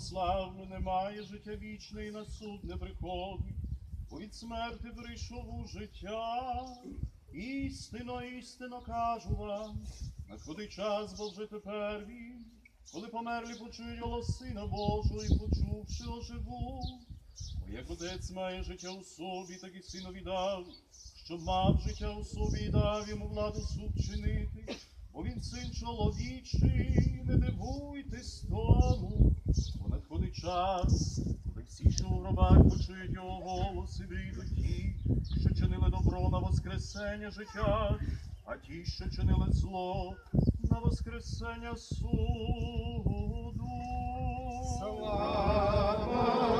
православну немає життя вічне і на суд не приходить, бо від смерти прийшов у життя. Істинно, істинно кажу вам, надходить час, бо вже тепер він, коли померлі почують голос Сина Божого і почувши оживуть. Бо як отець має життя у собі, так і синові дав, щоб мав життя у собі і дав йому владу суд чинити, бо він син чоловічий, не дивуйтесь тому, бо надходить час, коли всі, що у гробах почують його голос і вийдуть ті, що чинили добро на воскресення життя, а ті, що чинили зло на воскресення суду. Слава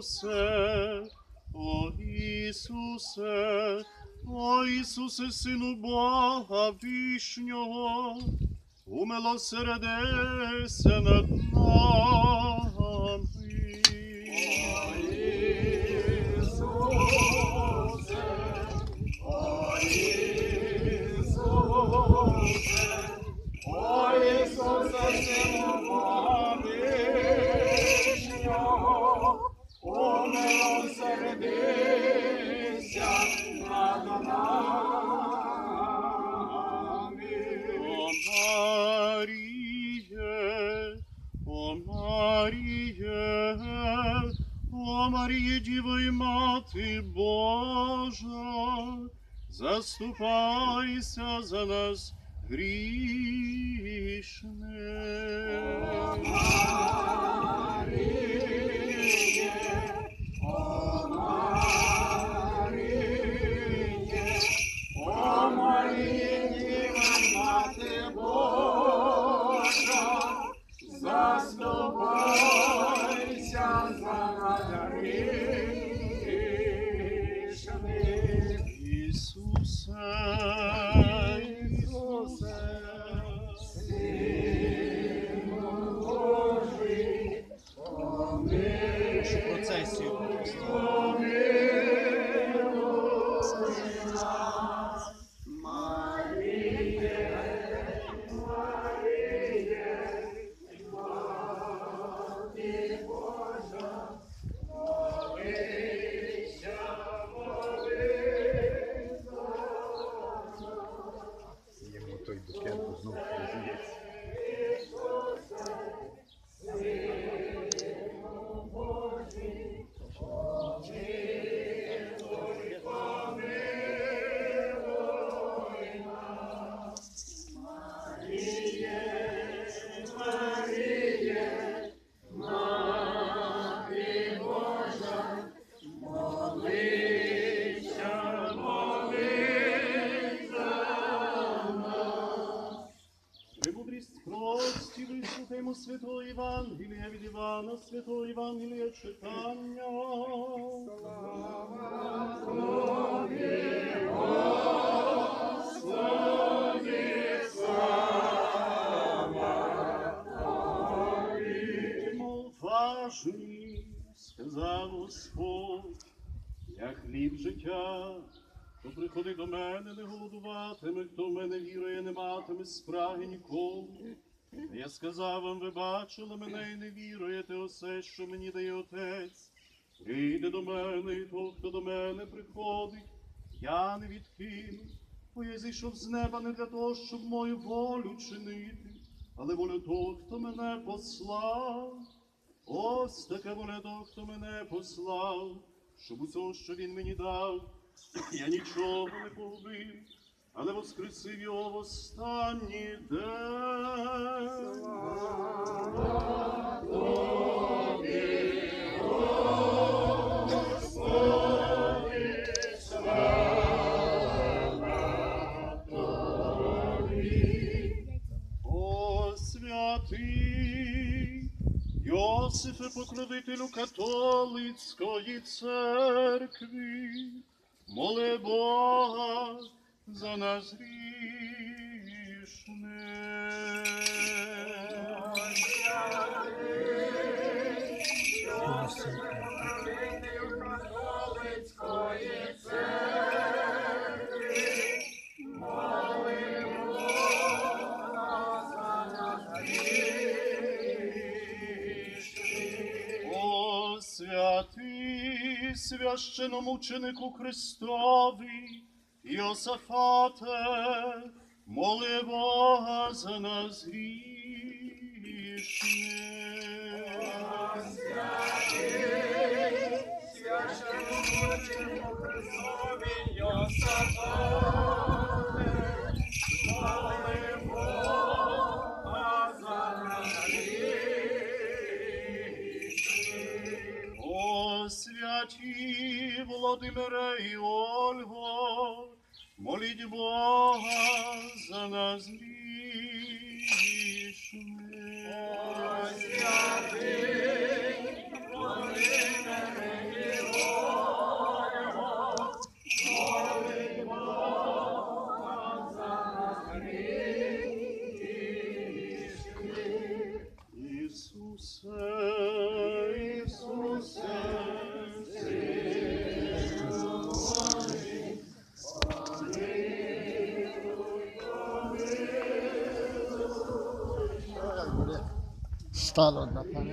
Ісусе, о Ісусе, о Ісусе, Сину Бога вішнього, умилосердися над нами. Заступайся за нас грішне. Святого Євангелія від Івана, святого Євангелія читання. Мов важні, сказав Господь, я хліб життя, хто приходить до мене, не голодуватиме, хто в мене вірує, не матиме спраги ніколи. Я сказав вам, ви бачили мене і не віруєте усе, що мені дає Отець. Прийде до мене, і той, хто до мене приходить, я не відкину. Бо я зійшов з неба не для того, щоб мою волю чинити, але волю того, хто мене послав. Ось таке воля того, хто мене послав, щоб усього, що він мені дав, я нічого не погубив, але воскресив його в останній день. О, святий, Йосифе, покровителю католицької церкви, моли Бога, за нас грішне. Святий священомученику Христовий, Йосафате, моли Бога за нас грішне. О, святі Володимире і Ольго, моліть Бога за нас грішне. इंस्टॉल हो जाता है